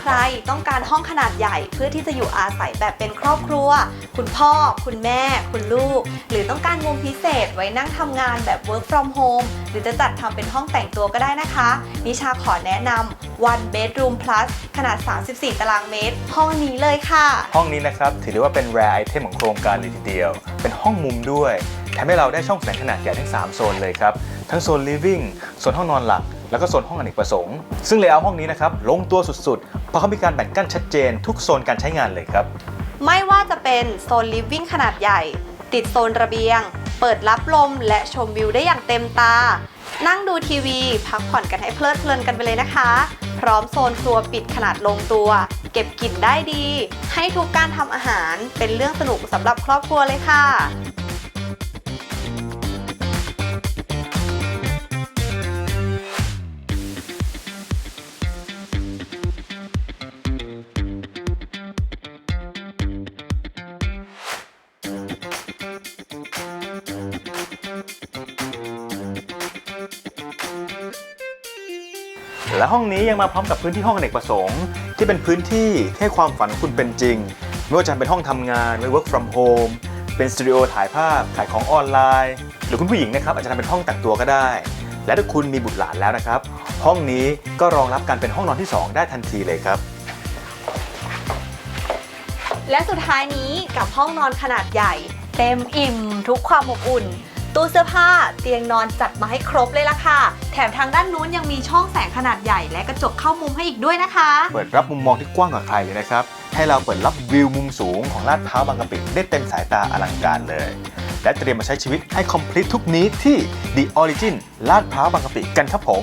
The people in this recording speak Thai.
ใครต้องการห้องขนาดใหญ่ เพื่อที่จะอยู่อาศัยแบบเป็นครอบครัว คุณพ่อ คุณแม่ คุณลูก หรือต้องการมุมพิเศษไว้นั่งทำงานแบบ work from home หรือจะจัดทำเป็นห้องแต่งตัวก็ได้นะคะ นิชาขอแนะนำ one bedroom plus ขนาด 34 ตารางเมตร ห้องนี้เลยค่ะ ห้องนี้นะครับถือได้ว่าเป็น rare item ของโครงการเลยทีเดียว เป็นห้องมุมด้วย แถมให้เราได้ช่องแสงขนาดใหญ่ทั้ง 3 โซนเลยครับ ทั้งโซน living โซนห้องนอนหลัก แล้วก็โซนห้องอเนกประสงค์ ซึ่งเลเยอร์ห้องนี้นะครับลงตัวสุดๆ เพราะเขามีการแบ่งกั้นชัดเจน ทุกโซนการใช้งานเลยครับ ไม่ว่าจะเป็นโซน living ขนาดใหญ่ ติดโซนระเบียง เปิดรับลมและชมวิวได้อย่างเต็มตา นั่งดูทีวี พักผ่อนกันให้เพลิดเพลินกันไปเลยนะคะ พร้อมโซนครัวปิดขนาดลงตัว เก็บกลิ่นได้ดี ให้ทุกการทำอาหารเป็นเรื่องสนุกสำหรับครอบครัวเลยค่ะ และห้องนี้ยังมาพร้อมกับพื้นที่ห้องอเนกประสงค์ ที่เป็นพื้นที่ให้ความฝันของคุณเป็นจริง ไม่ว่าจะเป็นห้องทำงานหรือ work from home เป็นสตูดิโอถ่ายภาพขายของออนไลน์ หรือคุณผู้หญิงนะครับอาจจะทำเป็นห้องแต่งตัวก็ได้ และถ้าคุณมีบุตรหลานแล้วนะครับ ห้องนี้ก็รองรับการเป็นห้องนอนที่ 2 ได้ทันทีเลยครับ และสุดท้ายนี้กับห้องนอนขนาดใหญ่ เต็มอิ่มทุกความอบอุ่น ตู้เสื้อผ้าเตียงนอนจัดมาให้ครบเลยล่ะค่ะ แถมทางด้านนู้นยังมีช่องแสงขนาดใหญ่และกระจกเข้ามุมให้อีกด้วยนะคะ เปิดรับมุมมองที่กว้างกว่าใครเลยนะครับ ให้เราเปิดรับวิวมุมสูงของลาดพร้าวบางกะปิได้เต็มสายตาอลังการเลย และเตรียมมาใช้ชีวิตให้คอมพลีททุกนี้ที่ The Origin ลาดพร้าวบางกะปิกันครับผม